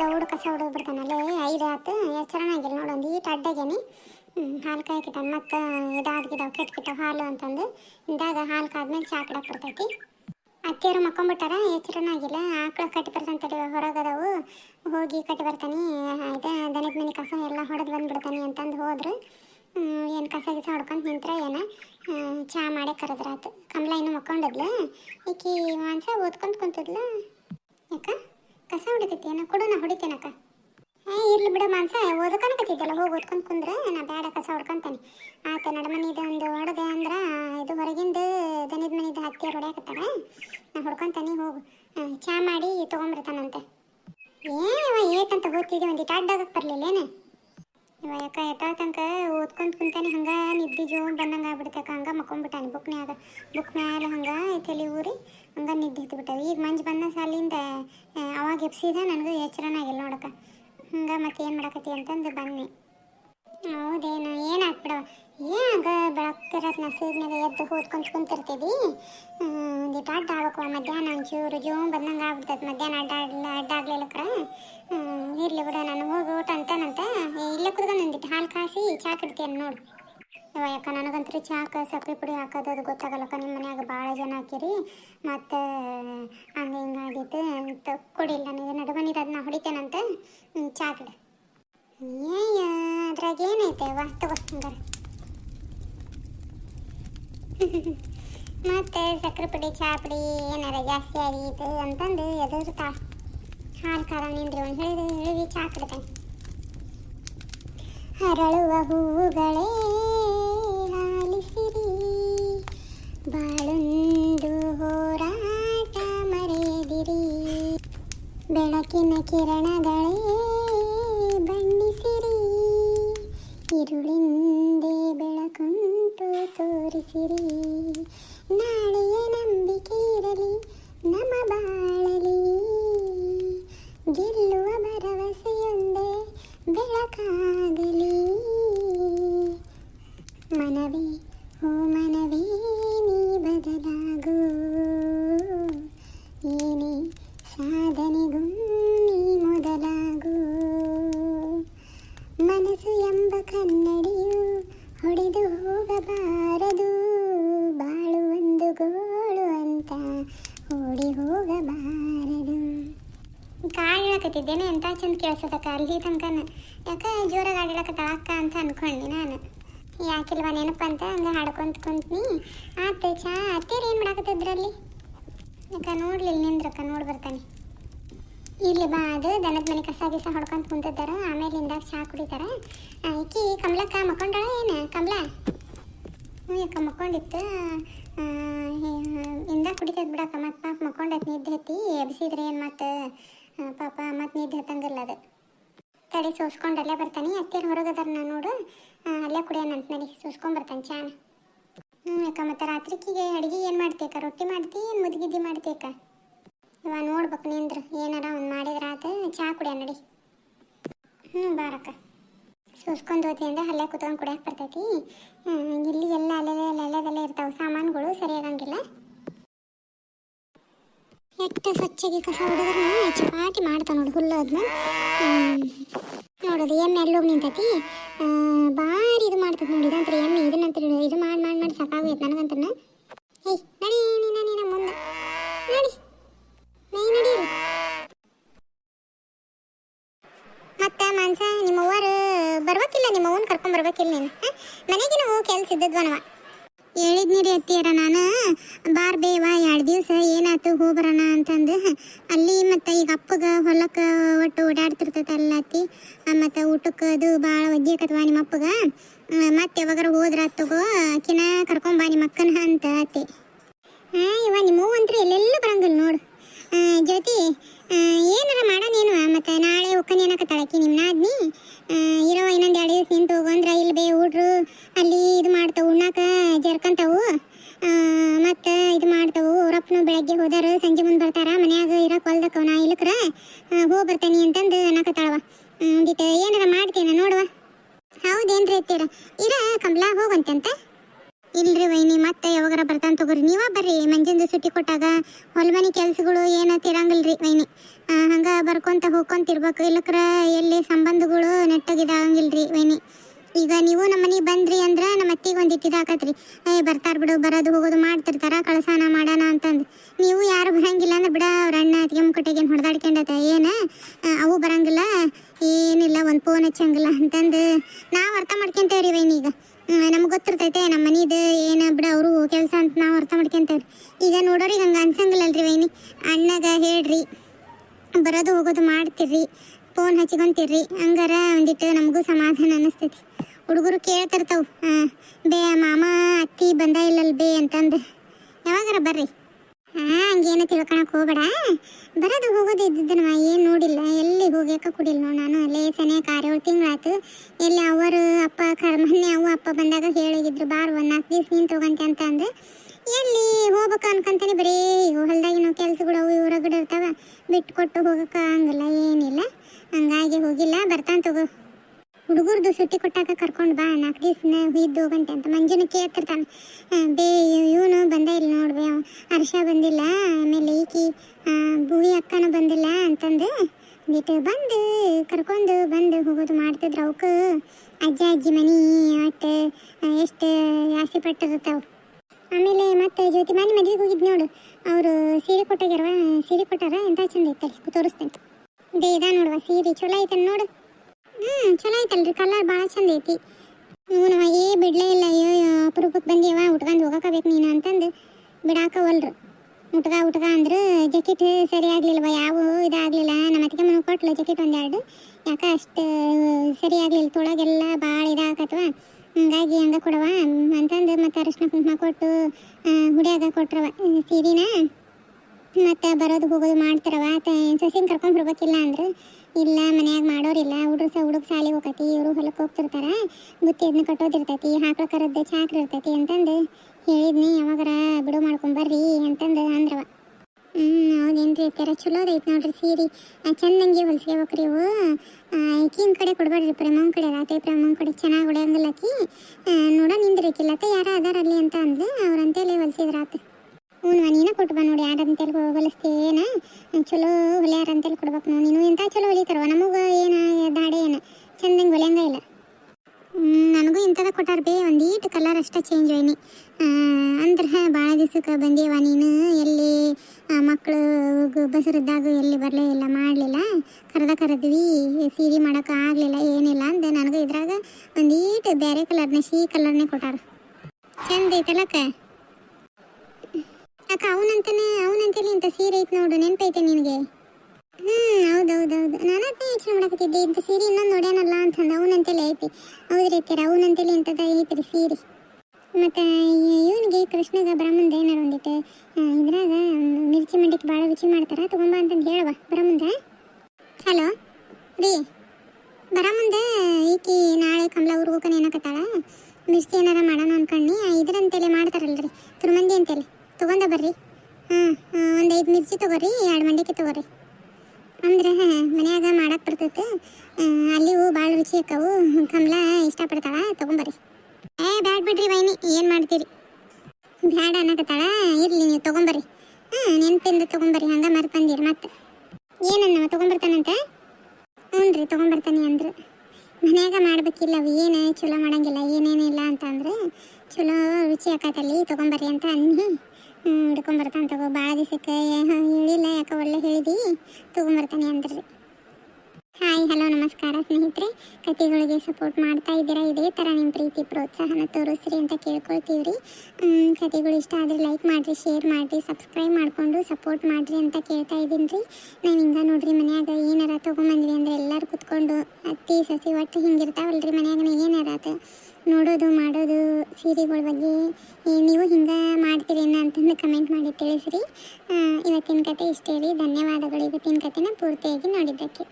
ದೌಡು ಕಸ ಹೊಡೆದು ಬಿಡ್ತಾನಲ್ಲೇ ಐದು ಆತು ಎಚ್ಚರನಾಗಿಲ್ಲ ನೋಡು, ಒಂದು ಈಟ್ ಅಡ್ಡಗೇನಿ. ಹಾಲು ಕಾಯ್ಕಿಟ್ಟಾನ. ಮತ್ತು ಇದಾದ್ಗಿದಾವೆ ಕೆಟ್ಟ ಕಿಟ್ಟಾವ ಹಾಲು ಅಂತಂದು. ಇಂದಾಗ ಹಾಲು ಕಾದ್ಮೇಲೆ ಚಾಕಡಕ್ಕೆ ಬರ್ತೈತಿ ಅತ್ತಿಯರು ಮಕ್ಕೊಂಬಿಟ್ಟಾರ ಎಚ್ಚರನಾಗಿಲ್ಲ ಆಕಳ ಕಟ್ಟಿ ಬರ್ತಂತ ಹೊರಗದವು. ಹೋಗಿ ಕಟ್ಟಿ ಬರ್ತಾನೆ ಇದು ದನದ ಮನೆ ಕಸ ಎಲ್ಲ ಹೊಡೆದು ಬಂದ್ಬಿಡ್ತಾನೆ ಅಂತಂದು ಹೋದ್ರು. ಏನು ಕಸ ಗಿಸ ಹೊಡ್ಕೊಂಡು ನಿಂತ್ರ ಏನ? ಚಾ ಮಾಡೇ ಕರೆದ್ರಾತು. ಕಮಲ ಇನ್ನು ಮಕ್ಕೊಂಡದ್ಲು? ಈಕಿ ಮಾಂಸ ಓದ್ಕೊಂಡು ಕುಂತಿದ್ಲು? ಯಾಕ? ಕಸ ಹೊಡಿತೈತಿ ಏನೋ ಕೊಡು ನಾ ಹೊಡಿತೇನಕ್ಕ? ಏ, ಇರ್ಲಿ ಬಿಡ ಮಾನ್ಸ ಓದಕನಕತ್ತಿದ್ದಲ್ಲ ಹೋಗಿ ಓದ್ಕೊಂಡು ಕುಂದ್ರೆ ನಾ ಬೇಡ ಕಸ ಹೊಡ್ಕೊಂತಾನೆ. ಆತ ನಡಮನಿದ ಒಂದು ಹೊಡೆದೆ ಅಂದ್ರೆ, ಇದು ಹೊರಗಿಂದ ದನದ ಮನಿದ ಹತ್ತಿಯರು ಹೊಡ್ಯಾಕತ್ತಾರ ನಾ ಹೊಡ್ಕೊಂತಾನೆ, ಹೋಗು. ಚಾ ಮಾಡಿ ತೊಗೊಂಬರ್ತಾನಂತೆ. ಏಟಂತ ಗೊತ್ತಿದೆ ಒಂದು ಅಡ್ಡಾಗಕ್ಕೆ ಬರಲಿಲ್ಲೇನು? ಇವ ಯಾಕ ಎಟ್ಟ ತನಕ ಓದ್ಕೊಂತ ಕುಂತಾನೆ ಹಂಗ ನಿದ್ದೆ ಜೋನ್ ಬಂದಂಗೆ ಆಗ್ಬಿಡ್ತಕ್ಕ ಹಂಗ ಮಕ್ಕೊಂಬಿಟ್ಟಾನೆ. ಬುಕ್ನ್ಯಾಗ ಬುಕ್ ಮ್ಯಾಲ ಹಂಗ ತಲೆ ಊರಿ. ಹಂಗ ನಿದ್ದೆ ಹತ್ಬಿಟ್ಟಾವ. ಈಗ ಮಂಜು ಬಂದ ಸಾಲಿಂದ ಅವಾಗ ಎಪ್ಸಿದ ನನಗೂ ಎಚ್ಚರನಾಗಿಲ್ಲ ನೋಡಕ್ಕ ಹಂಗ ಮತ್ತೆ ಏನು ಮಾಡಕತ್ತಿ ಅಂತಂದು ಬನ್ನಿ ಹೌದೇನು ಏನು ಹಾಕ್ಬಿಡವ ಏನಾಗ ಬೆಳಗ್ತಿರೋದು ನಸೀರ್ನಾಗ ಎದ್ದು ಓದ್ಕೊಂತ ಕುಂತಿರ್ತೀವಿ? ಒಂದಿಟ್ಟು ಅಡ್ಡ ಆಗ್ಬೇಕು ಮಧ್ಯಾಹ್ನ ಒಂಚೂರು ಜೋಮ್ ಬಂದಂಗೆ ಆಗ್ಬಿಡ್ತೈತೆ. ಮಧ್ಯಾಹ್ನ ಅಡ್ಡ ಆಡ್ಲ ಅಡ್ಡ ಆಗ್ಲಿಲ್ಲಕ್ರ ಇರ್ಲಿ ಬಿಡ ನಾನು ಹೋಗಿ ಊಟ ಅಂತಾನಂತ. ಇಲ್ಲೇ ಕುತ್ಕೊಂಡು ಒಂದಿಟ್ಟು ಹಾಲು ಕಾಸಿ ಚಾ ಕುಡ್ತೇನೆ ನೋಡು. ಇವ ಯಾಕ ನನಗಂತೂ ಚಾಕ ಸಕ್ಕರೆ ಪುಡಿ ಹಾಕೋದು ಅದು ಗೊತ್ತಾಗಲ್ಲಕ್ಕ ನಿಮ್ಮ ಮನ್ಯಾಗ ಭಾಳ ಜನ ಹಾಕಿರಿ. ಮತ್ತು ಹಂಗೆ ಹಿಂಗೆ ಆಗಿತ್ತು ಕೊಡಿಲ್ಲ ನನಗೆ ನಡುಮನಿದ ಅದನ್ನ ಹೊಡಿತೇನಂತ. ಹ್ಮ್, ಚಾ ಕುಡಿ ಏಯ್ಯ ಅದ್ರಾಗ ಏನೈತೆ ವಾ, ತಗೋ ಹಂಗಾರೆ ಮತ್ತೆ ಸಕ್ಕರೆ ಪುಡಿ ಚಾ ಪುಡಿ ಏನಾರ ಜಾಸ್ತಿ ಆಗೈತೆ ಅಂತಂದು ಎದುರ್ತಾ. ಹಾಲು ಖಾರ ನಿಂದ್ರಿ ಒಂದು ಹೇಳಿದ. ಹೇಳಿ ಚಾ ಕುಡ್ತಾನೆ. ಹರಳುವ ಹೂವುಗಳೇ ಆಲಿಸಿರಿ ಬಾಳೊಂದು ಹೋರಾಟ ಮರೆಯದಿರಿ ಬೆಳಕಿನ ಕಿರಣಗಳೇ ഇരുളിൻ്റെ ಬೆಳಕುಂಟು ತೋರಿಸಿರಿ ನಾಳೆಯ ನಂಬಿಕೆ ಇರಲಿ ನಮ್ಮ ಬಾಳಲಿ ಗೆಲ್ಲುವ ಭರವಸೆಯೊಂದೇ ಬೆಳಕಾಗಲಿ ಮನವೇ ಓ ಮನವೇ ಒಂದು ಗೋಳು ಅಂತ ಓಡಿ ಹೋಗಬಾರದು. ಕಾಡ್ಲಕತ್ತಿದ್ದೇನೆ ಎಂತ ಚಂದ ಕೇಳಿಸದ ಅಲ್ಲಿ ತನಕನ. ಯಾಕೆ ಜೋರಾಗಿ ಆಡ್ಲಕತ್ತಾಳ ಅಕ್ಕ ಅಂತ ಅನ್ಕೊಂಡೆ ನಾನು. ಯಾಕಿಲ್ವ ನೆನಪ ಅಂತ ಹಂಗೆ ಹಾಡ್ಕೊಂತ ಕುಂತ್ನಿ. ಆತ ಚಾ ಅತ್ತೇರು ಏನು ಮಾಡಾಕತ್ತಿದ್ರಲ್ಲಿ ಯಾಕ ನೋಡ್ಲಿಲ್ಲ ನಿಂದ್ರಕ್ಕ ನೋಡಿ ಬರ್ತಾನೆ. ಇಲ್ಲಿ ಬಾ ಅದು, ದನದ ಮನೆ ಕಸ ಗಿಸ ಹೊಡ್ಕೊಂತ ಕುಂತಿದ್ದಾರ, ಆಮೇಲೆ ಇಂದಾಗ ಚಹಾ ಕುಡಿತಾರ. ಆಕಿ ಕಮಲಕ್ಕ ಮಕ್ಕೊಂಡಾಳ ಏನು? ಕಮಲ? ಹ್ಞೂ ಯಾಕ ಮಕ್ಕೊಂಡಿತ್ತು. ಇಂದ ಕುಡಿತೈತೆ ಬಿಡಪ್ಪ, ಮತ್ತೆ ಪಾಪ ಮಕ್ಕೊಂಡತ್ ನಿದ್ದೆ ಹತ್ತಿ ಎಬ್ಸಿದ್ರೆ ಏನು ಮತ್ತೆ ಪಾಪ ಮತ್ತೆ ನಿದ್ದೆ ಹತ್ತಂಗಿಲ್ಲ ಅದು. ತಡಿ ಸೋಸ್ಕೊಂಡು ಅಲ್ಲೇ ಬರ್ತಾನೆ ಅತ್ತೇರು ಹೊರಗದಾರ ನಾನು ನೋಡು ಅಲ್ಲೇ ಕುಡಿಯೋಣಂತ ನಡಿ ಸೋಸ್ಕೊಂಬರ್ತಾನೆ ಚಾನ್. ಹ್ಞೂ ಅಕ್ಕ ಮತ್ತೆ ರಾತ್ರಿಕಿಗೆ ಅಡುಗೆ ಏನು ಮಾಡ್ತೇಕ, ರೊಟ್ಟಿ ಮಾಡ್ತಿ, ಏನು ಮುದ್ಗಿದ್ದಿ ಮಾಡ್ತೇಕ? ಇವ ನೋಡ್ಬೇಕು ನಿಂದ್ರ, ಏನಾರ ಒಂದು ಮಾಡಿದ್ರಾತ ಚಹಾ ಕುಡಿಯ ನಡಿ. ಹ್ಞೂ ಬಾರಕ್ಕ. ಸೂಸ್ಕೊಂಡು ಹೋತಿ ಅಂದ್ರೆ ಅಲ್ಲೇ ಕುತ್ಕೊಂಡು ಕುಡಿಯಕ್ಕೆ ಬರ್ತೈತಿ. ಇಲ್ಲಿ ಎಲ್ಲ ಅಲ್ಲೇ ಅಲ್ಲದಲ್ಲೇ ಇರ್ತಾವೆ. ಸಾಮಾನುಗಳು ಸರಿಯಾಗಂಗಿಲ್ಲ. ಎಷ್ಟು ಸ್ವಚ್ಛಗೆ ಕಸ ಹೊಡೆದ್ರೆ ಚಪಾಟಿ ಮಾಡ್ತಾವೆ ನೋಡಿ ಹುಲ್ಲು ಅದನ್ನ ನೋಡೋದು ಎಮ್ಮೆ ಅಲ್ಲೋಗಿ ನಿಂತೈತಿ. ಭಾರಿ ಇದು ಮಾಡ್ತೈತಿ ನೋಡಿ ಇದಂತ್ರ ಎಮ್ಮೆ ಇದನ್ನಂತ ಇದು ಮಾಡಿ ಮಾಡಿ ಮಾಡಿ ಸಾಕಾಗೋಯ್ತು ನನಗಂತ ಏಯ್ ನಡಿ ನೀನ ನೀನ ಮುಂದೆ ನಡಿ ನೀ ನಡೀರಿ ಮತ್ತೆ ಮಾನ್ಸ ನಿಮ್ಮ ಅವ್ವರು ಬರ್ಬೇಕಿಲ್ಲ ನಿಮ್ಮ ಅವ್ವನ್ ಕರ್ಕೊಂಡ್ ಬರ್ಬೇಕಿಲ್ಲ ನೀನು ಮನೆಗೆ ನಾವು ಕೆಲ್ಸ ಇದ್ದದ್ವನವ ಹೇಳಿದ್ನಿರಿ ಅತ್ತಿಯರ ನಾನು, ಬಾರ್ ಬೇವ, ಎರಡು ದಿವಸ ಏನಾಯ್ತು, ಹೋಗ್ಬರೋಣ ಅಂತಂದು. ಅಲ್ಲಿ ಮತ್ತೆ ಈಗ ಅಪ್ಪಗ ಹೊಲಕ್ಕೆ ಒಟ್ಟು ಓಡಾಡ್ತಿರ್ತೈತಲ್ಲ ಅತ್ತಿ. ಮತ್ತು ಊಟಕ್ಕೆ ಅದು ಭಾಳ ಒದ್ದಿಕತ್ವ ನಿಮ್ಮ ಅಪ್ಪಗ? ಮತ್ತೆ ಯಾವಾಗಾರ ಹೋದ್ರ ತಗೋ, ಆಕಿನ ಕರ್ಕೊಂಬ ನಿಮ್ಮ ಅಕ್ಕನ ಅಂತ ಅತ್ತಿ. ಹಾಂ, ಇವ ನಿಮ್ಮ ಅಂತ್ರು ಎಲ್ಲೆಲ್ಲೂ ಬರಂಗಿಲ್ಲ ನೋಡು ಆ, ಜ್ಯೋತಿ ಆ, ಏನಾರ ಮಾಡೋಣೇನು ಮತ್ತು ನಾಳೆ ಒಕ್ಕನ ಏನಕತ್ತಾಳಕಿ ನಿಮ್ಮ ನಾದ್ನಿ ಆ, ಇರೋ ಇನ್ನೊಂದು ಎರಡು ದಿವಸ ನಿಂತು ಹೋಗು ಅಂದ್ರೆ ಇಲ್ಲಿ ಬೇ ಹುಡ್ರು ಅಲ್ಲಿ ಇದು ಮಾಡ್ತಾವು ಉಣ್ಣಾಕ ಜರ್ಕಂತಾವು ಮತ್ತು ಇದು ಮಾಡ್ತಾವು ಅವರಪ್ಪನು ಬೆಳಗ್ಗೆ ಹೋದಾರ ಸಂಜೆ ಮುಂದೆ ಬರ್ತಾರ ಮನ್ಯಾಗ ಇರಕ್ಕೆ ಹೊಲ್ದಕ್ಕವ ನಾ ಇಲ್ಲಕ್ರ ಹೋಗಿ ಬರ್ತಾನೆ ಅಂತಂದು ಅನ್ನಕತ್ತಾಳವ ಒಂದಿಟ್ಟು ಏನಾರ ಮಾಡ್ತೇನೆ ನೋಡುವ. ಹೌದೇನ್ರಿ ಅತ್ತೀರ ಇರ ಕಮಲಾ ಹೋಗಂತೆ ಅಂತ ಇಲ್ರಿ ವೈನಿ, ಮತ್ತೆ ಯಾವಾಗಾರ ಬರ್ತಾನ ತಗೋರಿ. ನೀವ ಬರ್ರಿ, ಮಂಜಂದು ಸುಟ್ಟಿ ಕೊಟ್ಟಾಗ ಹೊಲ್ಮನಿ ಕೆಲ್ಸಗಳು ಏನ ತಿರಂಗಿಲ್ರಿ ವೈನಿ. ಹಂಗ ಬರ್ಕೊಂತ ಹೋಗ್ಕೊಂತಿರ್ಬೇಕು. ಇಲ್ಲಕ್ರ ಎಲ್ಲಿ ಸಂಬಂಧಗಳು ನೆಟ್ಟಗಿದಾಗಂಗಿಲ್ರಿ ವೈನಿ. ಈಗ ನೀವು ನಮ್ಮ ಮನೆಗೆ ಬಂದ್ರಿ ಅಂದ್ರೆ ನಮ್ಮ ಅತ್ತಿಗೆ ಒಂದು ಇಟ್ಟಿದಾಕತ್ರಿ ಏ, ಬರ್ತಾರ ಬಿಡು, ಬರೋದು ಹೋಗೋದು ಮಾಡ್ತಿರ್ತಾರ, ಕಳಸಾನ ಮಾಡೋಣ ಅಂತಂದು. ನೀವು ಯಾರು ಬರಂಗಿಲ್ಲ ಅಂದ್ರೆ ಬಿಡ, ಅವ್ರ ಅಣ್ಣ, ಅತ್ತಿಗೆ ಮುಕ್ಕಟ್ಟಿಗೆ ಹೊಡೆದಾಡ್ಕೊಂಡತ, ಏನು? ಅವು ಬರಂಗಿಲ್ಲ, ಏನಿಲ್ಲ, ಒಂದು ಫೋನ್ ಹಚ್ಚಂಗಿಲ್ಲ ಅಂತಂದು. ನಾವು ಅರ್ಥ ಮಾಡ್ಕೊಂತೇವ್ರಿ ಈಗ. ನಮ್ಗೆ ಗೊತ್ತಿರ್ತೈತೆ, ನಮ್ಮ ಮನಿದು ಏನು ಬಿಡ, ಅವರು ಕೆಲಸ ಅಂತ ನಾವು ಅರ್ಥ ಮಾಡ್ಕೊಂತೇವ್ರಿ. ಈಗ ನೋಡೋರಿಗೆ ಹಂಗೆ ಅನ್ಸಂಗಿಲ್ಲಲ್ರಿ ವೈನಿ. ಅಣ್ಣಗ ಹೇಳ್ರಿ, ಬರೋದು ಹೋಗೋದು ಮಾಡ್ತಿರ್ರಿ ಫೋನ್ ಹಚ್ಕೊಂತೀರ್ರಿ, ಹಂಗಾರ ಒಂದಿಟ್ಟು ನಮಗೂ ಸಮಾಧಾನ ಅನ್ನಿಸ್ತೈತಿ ಹುಡುಗರು ಕೇಳ್ತಿರ್ತಾವ. ಬೇ, ಮಾಮ, ಅತ್ತಿ ಬಂದ ಇಲ್ಲಲ್ ಬೇ ಅಂತಂದು. ಯಾವಾಗಾರ ಬರ್ರಿ. ಹಾಂ, ಹಂಗೇನು ತಿಳ್ಕೊಳಕ್ ಹೋಗಬೇಡ. ಬರೋದು ಹೋಗೋದು ಇದ್ದಿದ್ದನವ ಏನು ನೋಡಿಲ್ಲ. ಎಲ್ಲಿ ಹೋಗ್ಯಾಕ ಕುಡಿಲ್ಲ ನೋಡಿ ನಾನು. ಅಲ್ಲೇ ಸನೇ ಕಾರ್ ಏಳು ತಿಂಗಳಾಯ್ತು. ಎಲ್ಲಿ ಅವರು ಅಪ್ಪ ಕರ್ ಅವ್ವ, ಅಪ್ಪ ಬಂದಾಗ ಹೇಳಿದ್ರು ಬಾರ್ ಒಂದು ನಾಲ್ಕು ದಿವ್ಸ ನೀನು ತೊಗೊಂತೆ ಅಂತ ಅಂದು. ಎಲ್ಲಿ ಹೋಗ್ಬೇಕು ಅನ್ಕಂತಾನೆ ಬರೀ ಹೊಲ್ದಾಗಿನ ಕೆಲ್ಸಗಳು ಅವು ಇವು ಹೊರಗಡೆ ಇರ್ತಾವ. ಬಿಟ್ಟು ಕೊಟ್ಟು ಹೋಗೋಕೆ ಹಂಗಲ್ಲ, ಏನಿಲ್ಲ. ಹಂಗಾಗಿ ಹೋಗಿಲ್ಲ. ಬರ್ತಾನೆ ತಗೋ. ಹುಡುಗರ್ದು ಸುಟ್ಟಿ ಕೊಟ್ಟಾಗ ಕರ್ಕೊಂಡು ಬಾ, ನಾಲ್ಕು ದಿವಸ ಹುಯ್ದು ಹೋಗಂತೆ ಅಂತ ಮಂಜುನ ಕೇಳ್ತಿರ್ತಾನೆ. ಬೇ ಇವನು ಬಂದ ಇಲ್ಲ ನೋಡ್ಬೇ ಹರ್ಷ ಬಂದಿಲ್ಲ, ಆಮೇಲೆ ಈಕಿ ಭೂಮಿ ಅಕ್ಕನೂ ಬಂದಿಲ್ಲ ಅಂತಂದು ಬಿಟ್ಟು ಬಂದು, ಕರ್ಕೊಂಡು ಬಂದು ಹೋಗೋದು ಮಾಡ್ತಿದ್ರು ಅವಕ್ಕೆ ಅಜ್ಜ, ಅಜ್ಜಿ ಮನಿ, ಒಟ್ಟು ಎಷ್ಟು ಆಸೆ ಪಟ್ಟಿರ್ತಾವೆ ಆಮೇಲೆ ಮತ್ತೆ ಜ್ಯೋತಿ ಮನೆ ಮದುವೆಗೆ ಹೋಗಿದ್ ನೋಡು, ಅವರು ಸೀರೆ ಕೊಟ್ಟಾಗ್ಯಾರವ ಸೀರೆ ಕೊಟ್ಟಾರ ಎಂಥ ಚಂದ ಐತಲ್ಲಿ ತೋರಿಸ್ತೇನೆ. ಇದೇ ನೋಡುವ, ಸೀರೆ ಚಲೋ ಐತನ್ ನೋಡು. ಹ್ಞೂ ಚಲೋ ಐತಲ್ರಿ ಕಲರ್ ಭಾಳ ಚಂದ ಐತಿ. ಹ್ಞೂ ಏ ಬಿಡ್ಲೇ ಇಲ್ಲ. ಅಯ್ಯೋ ಅಪರೂಪಕ್ಕೆ ಬಂದಿಯವ ಉಟ್ಕೊಂಡು ಹೋಗಕಬೇಕು ನೀನು ಅಂತಂದು ಬಿಡಾಕವಲ್ರು. ಉಟ್ಕ ಉಟ್ಕ ಅಂದ್ರೆ ಜಕೆಟ್ ಸರಿ ಆಗ್ಲಿಲ್ವ? ಯಾವ ಇದಾಗಲಿಲ್ಲ. ನಮ್ಮ ಅತ್ತಿಗೆ ಮನೆ ಕೊಟ್ಲು ಜಕೆಟ್ ಒಂದೆರಡು. ಯಾಕ ಅಷ್ಟು ಸರಿ ಆಗಲಿಲ್ಲ. ತೊಳಗೆಲ್ಲ ಭಾಳ ಇದಾಗತ್ವ ಹಂಗಾಗಿ ಹಂಗೆ ಕೊಡವ ಅಂತಂದು ಮತ್ತೆ ಅರಿಶಿನ ಕುಂಕುಮ ಕೊಟ್ಟು ಹುಡಿಯಾಗ ಕೊಟ್ರವ ಸೀರೆನ? ಮತ್ತೆ ಬರೋದು ಹೋಗೋದು ಮಾಡ್ತಾರವ ಸಸಿನ ಕರ್ಕೊಂಡು ಬರ್ಬೇಕಿಲ್ಲ ಅಂದ್ರೆ. ಇಲ್ಲ, ಮನ್ಯಾಗ ಮಾಡೋರಿಲ್ಲ ಹುಡುಗ ಸಹ ಹುಡುಗ ಸಾಲಿಗೆ ಹೋಗತಿ ಇವರು ಹೊಲಕ್ಕೆ ಹೋಗ್ತಿರ್ತಾರ. ಬುತ್ತಿ ಅದನ್ನ ಕಟ್ಟೋದಿರ್ತೈತಿ ಹಾಕ್ಳ ಕರದ್ದು ಚಾಕ್ರಿ ಇರ್ತೈತಿ ಅಂತಂದು ಹೇಳಿದ್ನಿ. ಯಾವಾಗಾರ ಬಿಡು ಮಾಡ್ಕೊಂಬರ್ರಿ ಅಂತಂದು ಅಂದ್ರವ. ಹ್ಞೂ ಹೌದೇನ್ರಿ ಚಲೋ ಐತೆ ನೋಡ್ರಿ ಸೀರೆ. ಚಂದಂಗೆ ಹೊಲ್ಸ್ಕೋಬೇಕ್ರಿ ಇವು. ಆಕಿನ ಕಡೆ ಕೊಡ್ಬೇಡ್ರಿ ಪ್ರಮೋನ್ ಕಡೆ, ರಾತ್ರಿ ಪ್ರಮೋನ್ ಕಡೆ ಚೆನ್ನಾಗಿ ಹೊಡೆಯಂಗಿಲ್ಲ ಆಕಿ. ನೋಡೋ ನಿಂದ್ರಿಕಿಲ್ಲತ್ತ ಯಾರ ಅದಾರಲ್ಲಿ ಅಂತ ಅಂದ್ಲು. ಅವ್ರಂತೇಳಿ ಹೊಲ್ಸಿದ್ರಾತ ಹ್ಞೂ, ನೀನ ಕೊಟ್ಟು ಬಾ ನೋಡಿ ಯಾರಂತೇಳಿ ಹೊಲಿಸ್ತೇನ ಚಲೋ ಹೊಲಿಯಾರ ಅಂತೇಳಿ ಕೊಡ್ಬೇಕು ನೋಡಿ. ನೀನು ಎಂಥ ಚಲೋ ಹೊಲಿತಾರವ, ನಮಗೆ ಏನ ದಾಡೆ ಏನ? ಚಂದಂಗೆ ಹೊಲಿಯಂಗ ಇಲ್ಲ. ನನಗೂ ಇಂಥದ ಕೊಟ್ಟಾರ ಬೇ, ಒಂದೀಟ್ ಕಲರ್ ಅಷ್ಟೇ ಚೇಂಜ್ ವೈನಿ. ಅಂದ್ರೆ ಭಾಳ ದಿವಸಕ್ಕೆ ಬಂದೇವ ನೀನು, ಎಲ್ಲಿ ಮಕ್ಕಳು ಬಸರಿದ್ದಾಗ ಎಲ್ಲಿ ಬರಲೇ ಇಲ್ಲ, ಮಾಡಲಿಲ್ಲ. ಕರೆದ ಕರೆದ್ವಿ, ಸೀರೆ ಮಾಡೋಕೆ ಆಗಲಿಲ್ಲ, ಏನಿಲ್ಲ ಅಂದೆ. ನನಗೂ ಇದ್ರಾಗ ಒಂದೀಟು ಬೇರೆ ಕಲರ್ನೇ ಸಿಹಿ ಕಲರ್ನೇ ಕೊಟ್ಟಾರ. ಚಂದ ಐತಲ್ಲಕ್ಕ ಅಕ್ಕ, ಅವನಂತಾನೆ, ಅವನಂತೇಳಿ ಇಂಥ ಸೀರೆ ಐತೆ ನೋಡು, ನೆನಪೈತೆ ನಿನಗೆ. ಹ್ಮ್, ಹೌದೌದೌದು. ನಾನು ಅದನ್ನೇ ಯೋಚನೆ ಮಾಡಕತ್ತಿದ್ದೆ, ಇಂಥ ಸೀರೆ ಇನ್ನೊಂದು ನೋಡ್ಯಾನಲ್ಲ ಅಂತಂದು, ಅವನಂತೇಳಿ ಐತಿ. ಹೌದ್ರಿ ತೀರ ಅವನಂತೇಳಿ ಇಂಥದ್ದು ಐತ್ರಿ ಸೀರೆ. ಮತ್ತು ಇವನಿಗೆ ಕೃಷ್ಣಗ ಬ್ರಾಹ್ಮಣ ಏನಾರು ಒಂದಿಟ್ಟು ಇದ್ರಾಗ ಮಿರ್ಚಿ ಮಂಡಿಗೆ ಭಾಳ ರುಚಿ ಮಾಡ್ತಾರೆ, ತಗೊಂಬ ಅಂತಂದು ಹೇಳವ ಬ್ರಾಹ್ಮಣ ಹಲೋ, ರೀ ಬರಮುಂದೆ ಈಕಿ ನಾಳೆ ಕಮಲ ಊರಿಗೆ ಹೋಗೋಣ ಏನಕತ್ತಾಳ? ಮಿರ್ಚಿ ಏನಾರ ಮಾಡೋಣ ಅನ್ಕಣ್ಣಿ ಇದ್ರಂತೇಳಿ ಮಾಡ್ತಾರಲ್ರಿ, ತುರ್ಮಂದಿ ಅಂತೇಳಿ. ತಗೊಂಡ ಬರ್ರಿ. ಹಾಂ ಒಂದು ಐದು ಮಿರ್ಚಿ ತಗೋರಿ, ಎರಡು ಮಂಡಕ್ಕಿ ತಗೋರಿ. ಅಂದ್ರೆ ಮನ್ಯಾಗ ಮಾಡಕ್ಕೆ ಬರ್ತೈತೆ. ಅಲ್ಲಿ ಅಲ್ಲಿವು ಭಾಳ ರುಚಿ ಅಕ್ಕವು. ಕಮಲ ಇಷ್ಟಪಡ್ತಾಳ, ತಗೊಂಬರ್ರಿ. ಏ, ಬ್ಯಾಡ್ ಬಿಡ್ರಿ ವೈನಿ, ಏನು ಮಾಡ್ತೀರಿ? ಬ್ಯಾಡ ಅನ್ನಕತ್ತಾಳ, ಇರಲಿ ನೀವು, ತೊಗೊಂಬರ್ರಿ. ಹಾಂ ನೆನಪಿಂದ ತೊಗೊಂಬರ್ರಿ, ಹಂಗೆ ಮರ್ತಂದಿರಿ ಮತ್ತೆ. ಏನನ್ನ ತಗೊಂಬರ್ತಾನಂತ? ಹ್ಞೂ ರೀ ತೊಗೊಂಬರ್ತಾನೆ ಅಂದ್ರೆ. ಮನ್ಯಾಗ ಮಾಡ್ಬೇಕಿಲ್ಲ ಅವು, ಏನು, ಚಲೋ ಮಾಡಂಗಿಲ್ಲ, ಏನೇನಿಲ್ಲ ಅಂತ ಅಂದ್ರೆ, ಚಲೋ ರುಚಿ ಆಕತ್ತಲ್ಲಿ ತೊಗೊಂಬರ್ರಿ ಅಂತ ಅನ್ನಿ. ಹಿಡ್ಕೊಂಬರ್ತಾನೆ ತಗೋ ಭಾಳ ದಿವಸಕ್ಕೆ. ಹೇಳಿಲ್ಲ, ಯಾಕೆ ಒಳ್ಳೆ ಹೇಳಿದಿ? ತೊಗೊಂಬರ್ತಾನೆ ಅಂದ್ರಿ. ಹಾಯ್, ಹಲೋ, ನಮಸ್ಕಾರ ಸ್ನೇಹಿತರೆ. ಕತೆಗಳಿಗೆ ಸಪೋರ್ಟ್ ಮಾಡ್ತಾ ಇದ್ದೀರಾ? ಇದೇ ಥರ ನಿಮ್ಮ ಪ್ರೀತಿ, ಪ್ರೋತ್ಸಾಹನ ತೋರಿಸ್ರಿ ಅಂತ ಕೇಳ್ಕೊಳ್ತೀವ್ರಿ. ರೀ ಕತೆಗಳು ಇಷ್ಟ ಆದರೆ ಲೈಕ್ ಮಾಡಿರಿ ಶೇರ್ ಮಾಡಿರಿ ಸಬ್ಸ್ಕ್ರೈಬ್ ಮಾಡಿಕೊಂಡು ಸಪೋರ್ಟ್ ಮಾಡಿರಿ ಅಂತ ಕೇಳ್ತಾ ಇದ್ದೀನಿ ರೀ ನಾವು ಹಿಂಗೆ ನೋಡ್ರಿ ಮನ್ಯಾಗ ಏನಾರ ತೊಗೊಂಬಂದ್ವಿ ಅಂದರೆ ಎಲ್ಲರೂ ಕುತ್ಕೊಂಡು, ಅತ್ತಿ, ಸಸಿ ಒಟ್ಟು ಹಿಂಗಿರ್ತಾವಲ್ರಿ ಮನ್ಯಾಗ ಏನಾರ ನೋಡೋದು, ಮಾಡೋದು, ಸೀರೆಗಳ ಬಗ್ಗೆ ನೀವು ಹಿಂಗೆ ಮಾಡ್ತೀರಿ ಅಂತಂದು ಕಮೆಂಟ್ ಮಾಡಿ ತಿಳಿಸ್ರಿ. ಇವತ್ತಿನ ಕತೆ ಇಷ್ಟೇ ರೀ. ಧನ್ಯವಾದಗಳು. ಇವತ್ತಿನ ಕತೆನ ಪೂರ್ತಿಯಾಗಿ ನೋಡಿದ್ದಕ್ಕೆ.